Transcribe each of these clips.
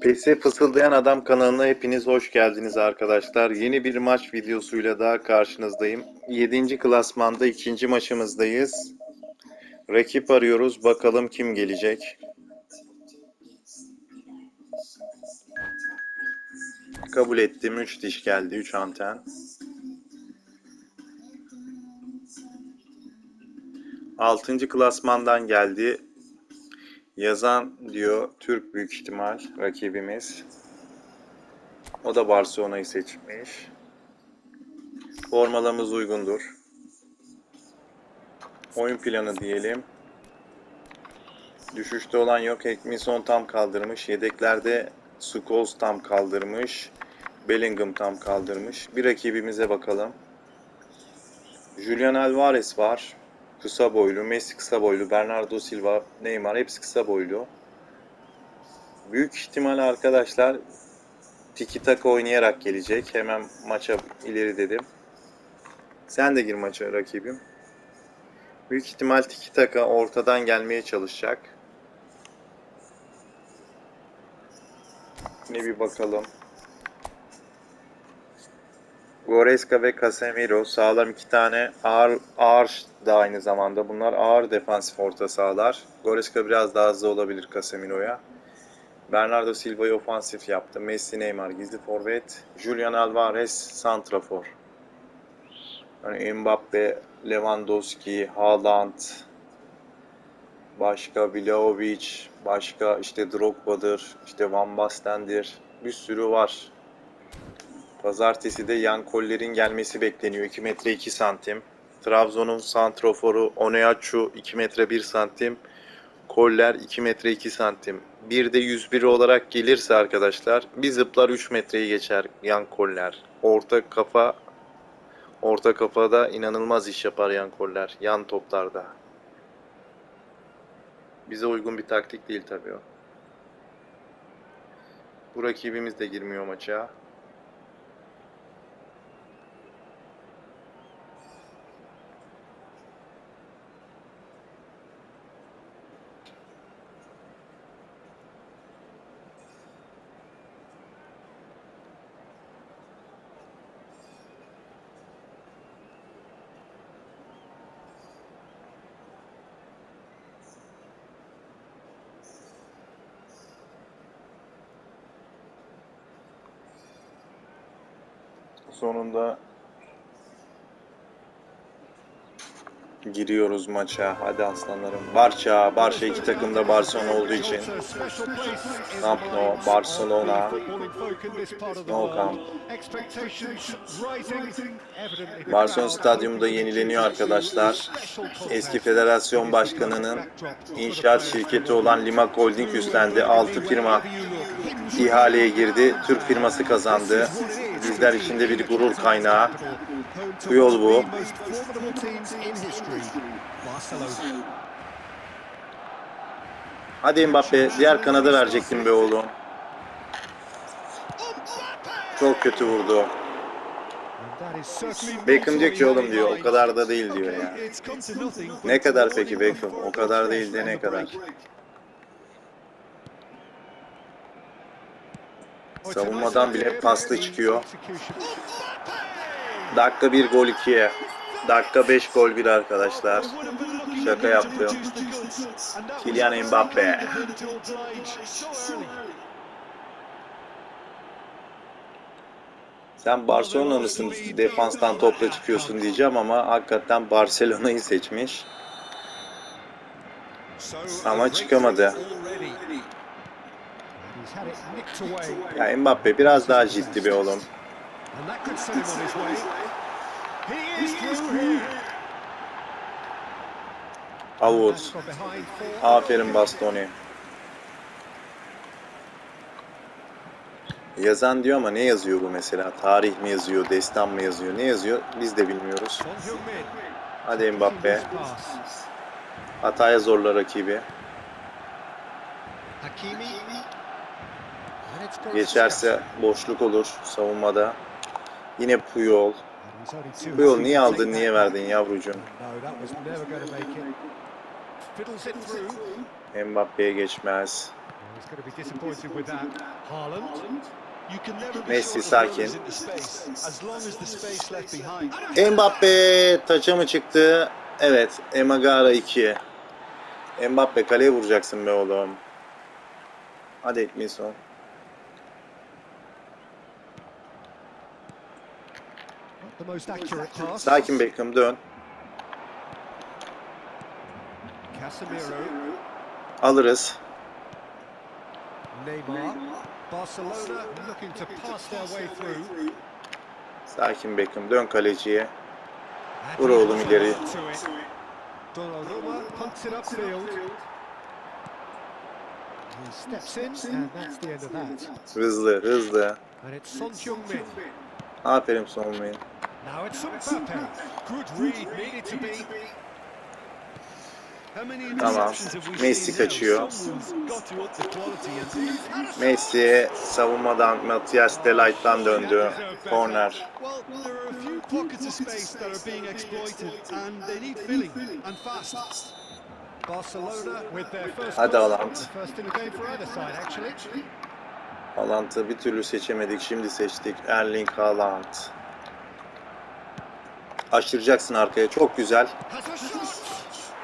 PES'e Fısıldayan Adam kanalına hepiniz hoş geldiniz arkadaşlar. Yeni bir maç videosuyla daha karşınızdayım. 7. klasmanda ikinci maçımızdayız. Rakip arıyoruz. Bakalım kim gelecek. Kabul ettim. 3 diş geldi. 3 anten. Altıncı klasmandan geldi. Yazan diyor Türk büyük ihtimal rakibimiz. O da Barcelona'yı seçmiş. Formalarımız uygundur. Oyun planı diyelim. Düşüşte olan yok. Ekmison tam kaldırmış. Yedeklerde Scholes tam kaldırmış. Bellingham tam kaldırmış. Bir rakibimize bakalım. Julian Alvarez var. Kısa boylu, Messi kısa boylu, Bernardo Silva, Neymar hepsi kısa boylu. Büyük ihtimal arkadaşlar tiki taka oynayarak gelecek. Hemen maça ileri dedim. Sen de gir maça rakibim. Büyük ihtimal tiki taka ortadan gelmeye çalışacak. Yine bir bakalım. Goreska ve Casemiro sağlam iki tane ağır ağır da aynı zamanda. Bunlar ağır defansif orta sahalar. Goreska biraz daha hızlı olabilir Casemiro'ya. Bernardo Silva'yı ofansif yaptı. Messi, Neymar gizli forvet. Julian Alvarez santrafor. Yani Mbappe, Lewandowski, Haaland, başka Vlahovic, başka işte Drogba'dır, işte Van Basten'dir. Bir sürü var. Pazartesi de yan kollerin gelmesi bekleniyor. 2 metre 2 santim. Trabzon'un santroforu Oneachu 2 metre 1 santim. Koller 2 metre 2 santim. Bir de 101 olarak gelirse arkadaşlar bir zıplar 3 metreyi geçer yan koller. Orta kafa orta kafada inanılmaz iş yapar yan koller. Yan toplarda. Bize uygun bir taktik değil tabii o. Bu rakibimiz de girmiyor maça. Sonunda giriyoruz maça. Hadi aslanlarım. Barça, Barça iki takım da Barcelona olduğu için. Camp Nou, Barcelona, No Camp. Barcelona stadyumu da yenileniyor arkadaşlar. Eski federasyon başkanının inşaat şirketi olan Limak Holding üstlendi. 6 firma ihaleye girdi. Türk firması kazandı. Bizler için de bir gurur kaynağı. Bu yol bu. Hadi Mbappe, diğer kanada verecektim be oğlum. Çok kötü vurdu. Beckham diyor ki oğlum diyor, o kadar da değil diyor ya. Ne kadar peki Beckham? O kadar değil de ne kadar? Savunmadan bile paslı çıkıyor. Dakika 1 gol 2'ye. Dakika 5 gol 1 arkadaşlar. Şaka yaptım. Kylian Mbappe. Sen Barcelona'lısın defanstan topla çıkıyorsun diyeceğim ama hakikaten Barcelona'yı seçmiş. Ama çıkamadı. Ya Mbappe biraz daha ciddi be oğlum. Avut. Aferin Bastoni. Yazan diyor ama ne yazıyor bu mesela? Tarih mi yazıyor, destan mı yazıyor, ne yazıyor? Biz de bilmiyoruz. Hadi Mbappe. Hataya zorla rakibi. Geçerse boşluk olur savunmada. Yine Puyol. Puyol niye aldın, niye verdin yavrucuğum? Mbappe'ye geçmez. Messi sakin. Mbappe taça mı çıktı? Evet. Emagara 2. Mbappe kaleye vuracaksın be oğlum. Hadi Etminson. Sakin Beckham dön. Alırız. Sakin Beckham dön kaleciye. Vur oğlum ileri. Hızlı hızlı. Aferin Son Min. Now it's Mbappe. Good read, needed to be. Tamam. Messi kaçıyor. Messi savunmadan Matias Delight'tan döndü. Corner. Hadi. Haaland. Haaland'ı bir türlü seçemedik. Şimdi seçtik. Erling Haaland. Aşıracaksın arkaya. Çok güzel.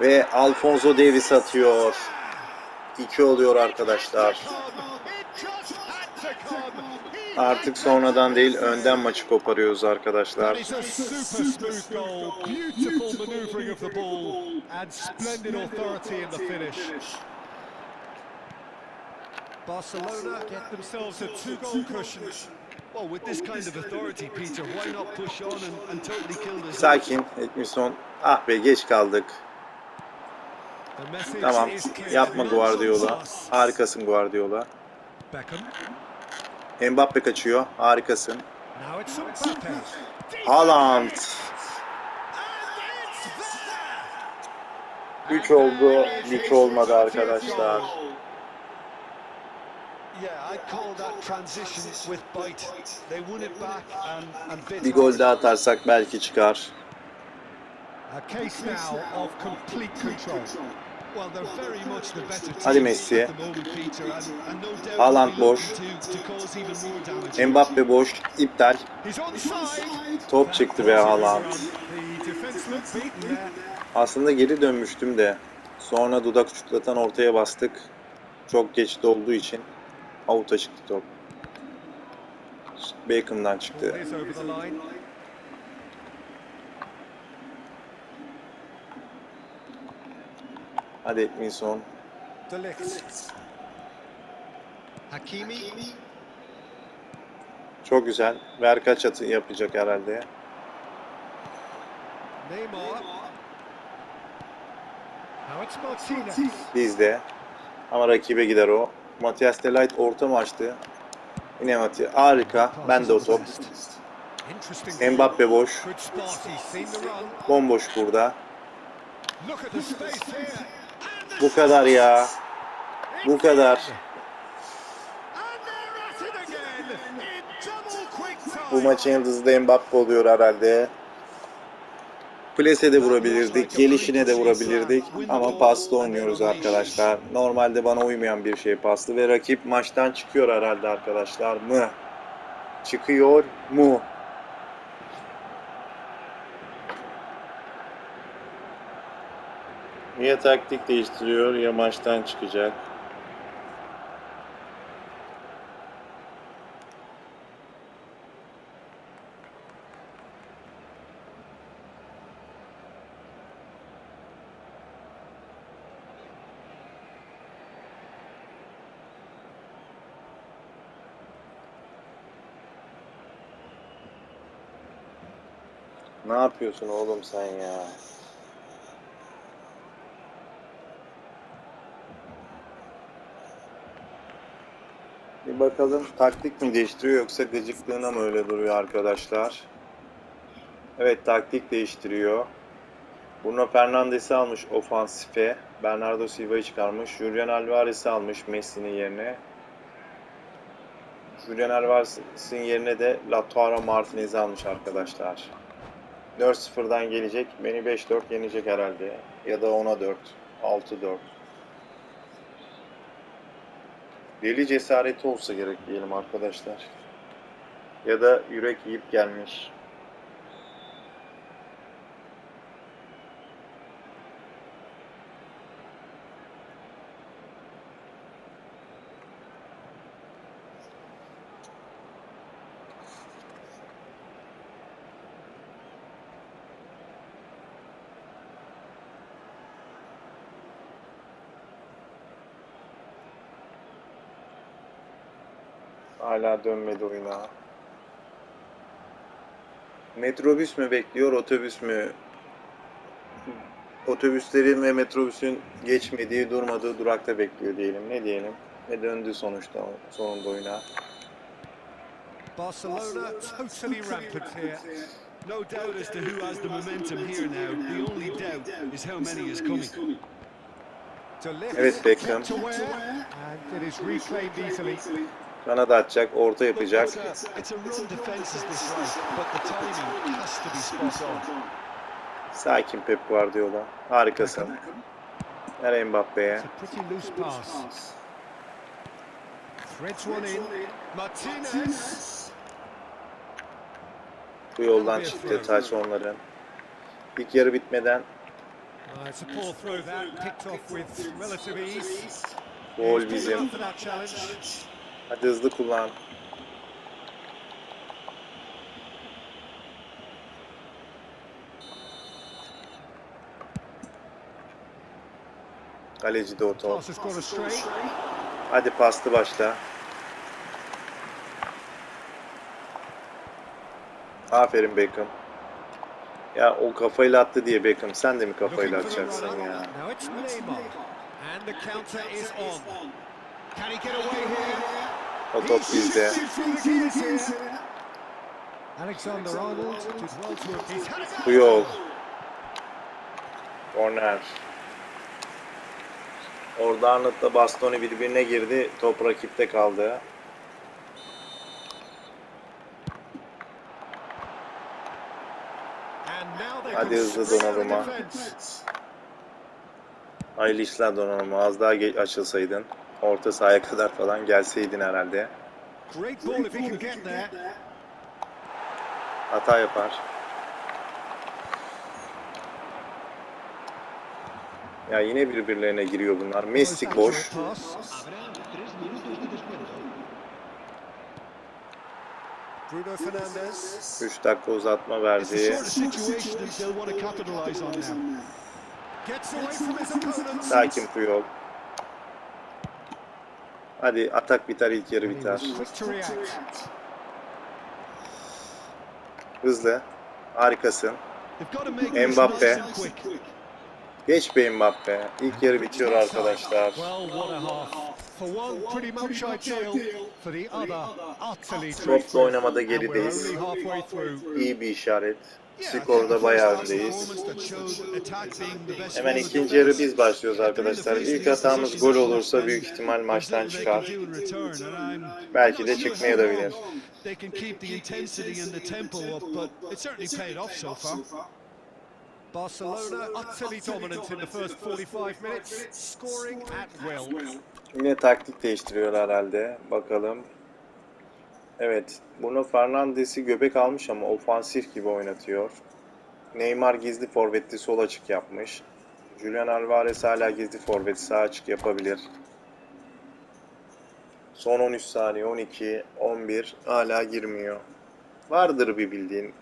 Ve Alfonso Davies atıyor. 2 oluyor arkadaşlar. Artık sonradan değil önden maçı koparıyoruz arkadaşlar. goal. Barcelona get themselves a two-goal cushion. Sakin. Etmison. Ah be geç kaldık. Tamam. Yapma Guardiola. Harikasın Guardiola. Mbappe kaçıyor. Harikasın. Haaland. 3 oldu. Güç olmadı arkadaşlar. Yeah, I call that transition with bite. They won it back and, and bit Bir gol daha atarsak belki çıkar. Hadi Messi. Haaland boş. Mbappe boş. iptal. Top çıktı be Haaland. Aslında geri dönmüştüm de. Sonra dudak uçuklatan ortaya bastık. Çok geç olduğu için avuta çıktı top. Beckham'dan çıktı. Hadi Ligt. Hakimi. Çok güzel. Ver kaç atı yapacak herhalde. Bizde. Ama rakibe gider o. Matias Delight orta mı açtı? Yine Matias. Harika. Ben de o top. Mbappe boş. Bomboş burada. Bu kadar ya. Bu kadar. Bu maçın yıldızı da Mbappe oluyor herhalde. Plase de vurabilirdik, gelişine de vurabilirdik ama paslı oynuyoruz arkadaşlar. Normalde bana uymayan bir şey paslı ve rakip maçtan çıkıyor herhalde arkadaşlar mı? Çıkıyor mu? Ya taktik değiştiriyor ya maçtan çıkacak. Ne yapıyorsun oğlum sen ya? Bir bakalım taktik mi değiştiriyor yoksa gıcıklığına mı öyle duruyor arkadaşlar? Evet taktik değiştiriyor. Bruno Fernandes'i almış ofansife. Bernardo Silva'yı çıkarmış. Julian Alvarez'i almış Messi'nin yerine. Julian Alvarez'in yerine de Lautaro Martinez'i almış arkadaşlar. 4-0'dan gelecek. Beni 5-4 yenecek herhalde. Ya da 10'a 4. 6-4. Deli cesareti olsa gerek diyelim arkadaşlar. Ya da yürek yiyip gelmiş. Hala dönmedi oyuna. Metrobüs mü bekliyor, otobüs mü? Otobüslerin ve metrobüsün geçmediği, durmadığı durakta bekliyor diyelim. Ne diyelim? Ve döndü sonuçta sonunda oyuna. Barcelona totally rampant here. No doubt as to who has the momentum here now. The only doubt is how many is coming. Evet, Beckham. and it is reclaimed easily. Kanada atacak, orta yapacak. Sakin Pep Guardiola. Harikasın. Ver Mbappe'ye. Bu yoldan çıktı taç onların. İlk yarı bitmeden Uh, gol bizim. Hadi hızlı kullan. Kaleci de o top. Pass has gone astray. Hadi paslı başla. Aferin Beckham. Ya o kafayla attı diye Beckham sen de mi kafayla atacaksın ya? And the counter is on. Can he get away here? O top bizde. Bu yol. Corner. Orada Arnold'la Bastoni birbirine girdi. Top rakipte kaldı. Hadi hızlı defence. Hayırlı işler Donnarumma. Az daha açılsaydın. Orta sahaya kadar falan gelseydin herhalde. Hata yapar. Ya yine birbirlerine giriyor bunlar. Messi pass. Bruno Fernandes. 3 dakika uzatma verdi. sort of situation that they'll want to capitalise on now. Gets away from his opponent. Sakin Puyol. Hadi atak biter ilk yarı biter. Hızlı. Harikasın. Mbappe. Geç be Mbappe. İlk yarı bitiyor arkadaşlar. Topla oynamada gerideyiz. İyi bir işaret. Skorda bayağı öndeyiz. Hemen ikinci yarı biz başlıyoruz arkadaşlar. İlk hatamız gol olursa büyük ihtimal maçtan çıkar. Belki de off so far. Barcelona utterly dominant in the first 45 minutes, scoring at will. Yine taktik değiştiriyor herhalde. Bakalım. Evet. Bruno Fernandes'i göbek almış ama ofansif gibi oynatıyor. Neymar gizli forvetli sol açık yapmış. Julian Alvarez hala gizli forvet sağ açık yapabilir. Son 13 saniye 12 11 hala girmiyor. Vardır bir bildiğin.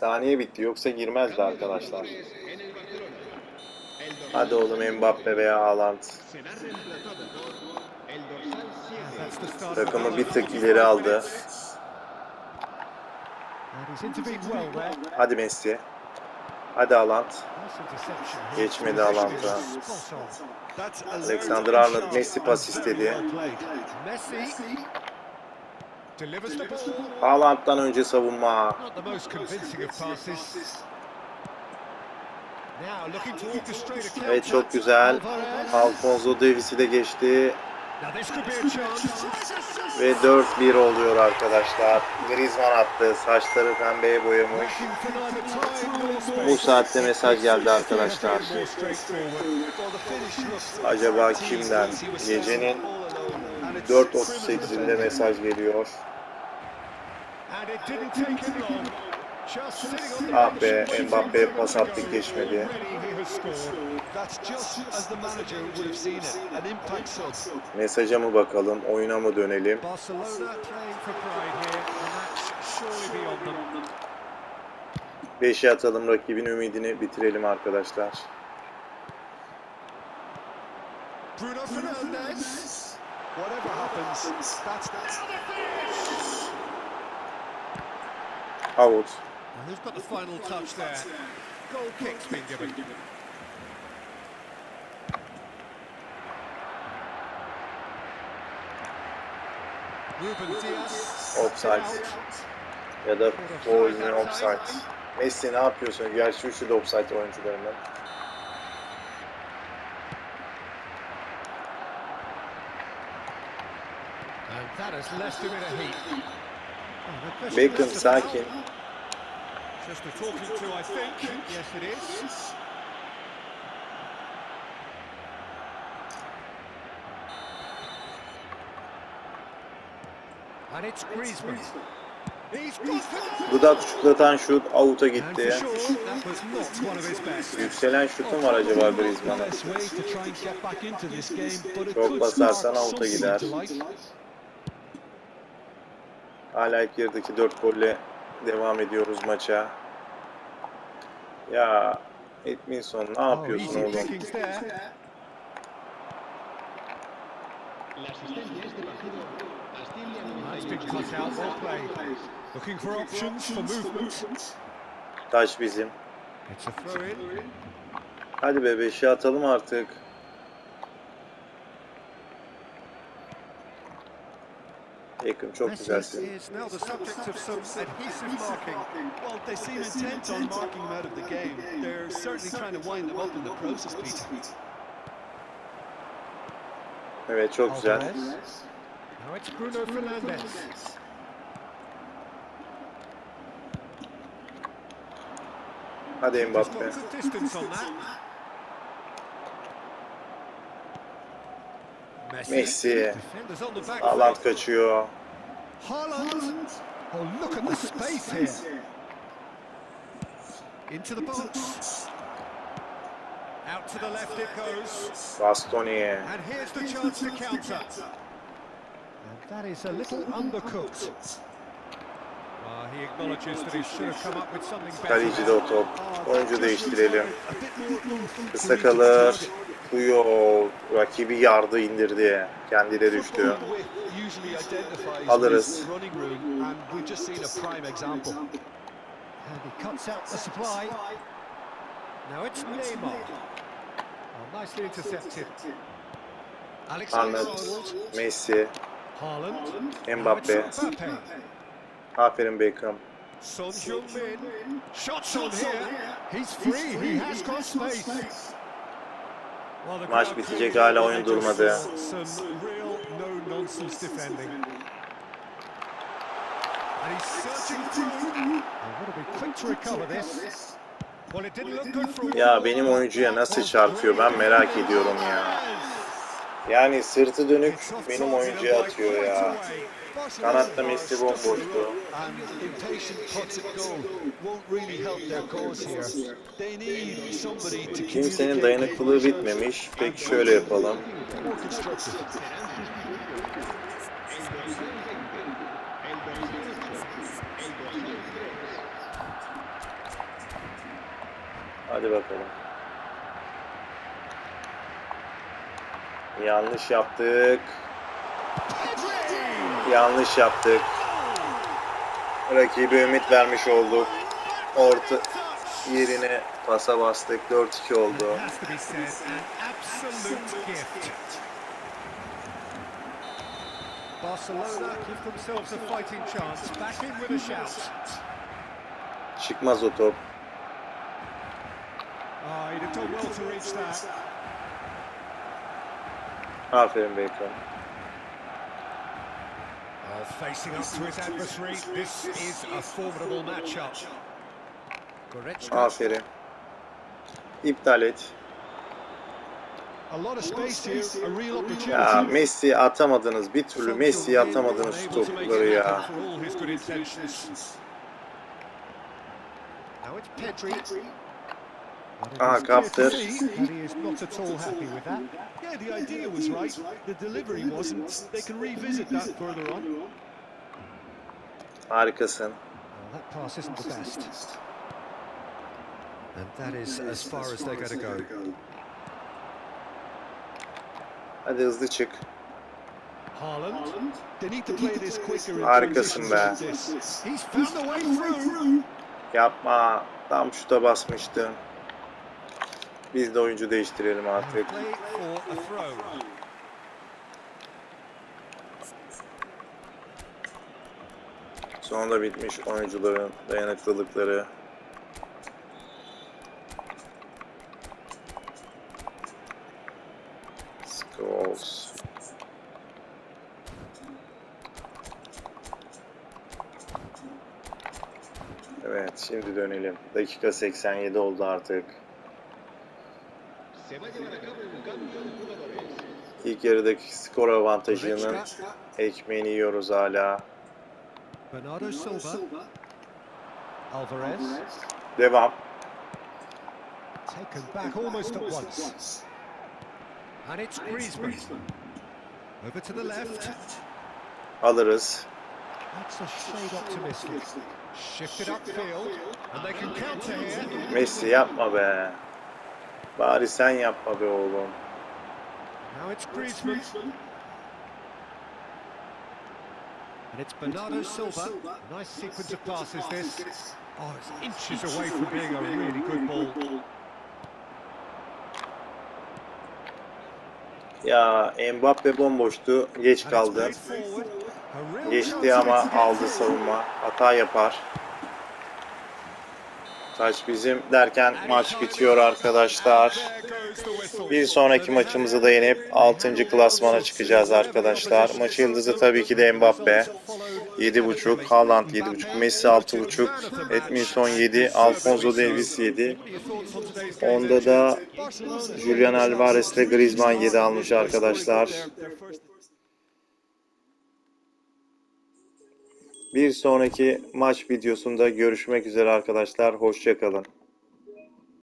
Saniye bitti yoksa girmezdi arkadaşlar. Hadi oğlum Mbappe veya Haaland. Takımı bir tık ileri aldı. Hadi Messi. Hadi Haaland. Geçmedi Haaland'a. Alexander and Arnold Messi pas istedi. well played. Messi delivers the ball. Haaland'dan önce savunma. Evet çok güzel. Alfonso Davies'i de geçti. Ve 4-1 oluyor arkadaşlar. Griezmann attı. Saçları pembeye boyamış. Bu saatte mesaj geldi arkadaşlar. Acaba kimden? Gecenin all alone. And it's 4.38'inde mesaj geliyor. Ah be, the pas go. geçmedi. Mesaja mı bakalım, oyuna mı dönelim? 5'e atalım, rakibin ümidini bitirelim arkadaşlar. Bruno Fernandes. Whatever happens, that's that's Out. And who's got the final touch there? Goal kick's been given. Ruben Diaz. Offside. Ya da foul mi offside. Messi ne yapıyorsun? Gerçi üçü de offside oyuncularından. And that has left him in a heap. Oh, the question Beckham sakin. Just a talking to, I think. Yes, it is. Dudak şut for gitti. Yükselen şutu mu var acaba the Griezmann'ın? best way to Hala ilk yarıdaki 4 golle devam ediyoruz maça. Ya Edminson ne yapıyorsun oğlum? Taş bizim. Hadi be 5'i atalım artık. Beckham çok Messi güzelsin. is now the subject of some adhesive marking. Well, they seem intent on marking him out of the game. They're certainly trying to wind them up in the process, Peter. Evet çok güzel. Hadi Mbappe. good distance on that. Messi. Haaland kaçıyor. Haaland. Oh, look at the space here. Into the box. Out to the left it goes. Bastoni. And here's the chance to counter. And that is a little undercooked. Kaleci de o top. Oyuncu değiştirelim. Kısa kalır. target. Puyol rakibi yardı indirdi. Kendi de düştü. Alırız. Oh, Arnold. Messi. Mbappe. Aferin Beckham. Son Heung-min. Shots on here. He's free. He has got space. Maç bitecek, hala oyun durmadı. Ya benim oyuncuya nasıl çarpıyor ben merak ediyorum ya. Yani sırtı dönük benim oyuncuya atıyor ya. Kanatta Messi bomboştu. Kimsenin dayanıklılığı bitmemiş. Peki şöyle yapalım. Hadi bakalım. Yanlış yaptık. Yanlış yaptık. Rakibe ümit vermiş olduk. Orta yerine pasa bastık. 4-2 oldu. Has to be Aferin Beckham. Well, facing up to his adversary, this is a formidable matchup. Goretzka. Aferin. İptal et. A lot of space here, a real opportunity. Ya Messi atamadınız. Bir türlü Messi'ye atamadınız topları ya. Now it's Pedri. To kaptır. see that he is not at all happy with that. Yeah, the idea was right. The delivery wasn't. They can revisit that further on. Harikasın. Well, that pass isn't the best. And that is as far as they're going to go. Hadi hızlı çık. Haaland. They need to play this quicker in Harikasın be. like this. He's found a way through. Yapma. Tam şuta basmıştım. Biz de oyuncu değiştirelim artık. Sonunda bitmiş oyuncuların dayanıklılıkları. Scholes. Evet, şimdi dönelim. Dakika 87 oldu artık. İlk yarıdaki skor avantajının ekmeğini yiyoruz hala. Bernardo Silva. Alvarez. Devam. Taken back almost at once. And it's Griezmann. Over to the left. Alırız. Messi yapma be. Bari sen yapma be oğlum. Now it's Griezmann. And it's Bernardo Silva. Nice sequence of passes this. Oh, it's inches away from being a really good ball. Ya Mbappe bomboştu. Geç kaldı. Geçti ama aldı savunma. Hata yapar. Taç bizim derken maç bitiyor arkadaşlar. Bir sonraki maçımızı da yenip 6. klasmana çıkacağız arkadaşlar. Maçı yıldızı tabii ki de Mbappe. 7.5, Haaland 7.5, Messi 6.5, Edminson 7, Alfonso Davies 7. Onda da Julian Alvarez ile Griezmann 7 almış arkadaşlar. Bir sonraki maç videosunda görüşmek üzere arkadaşlar. Hoşçakalın.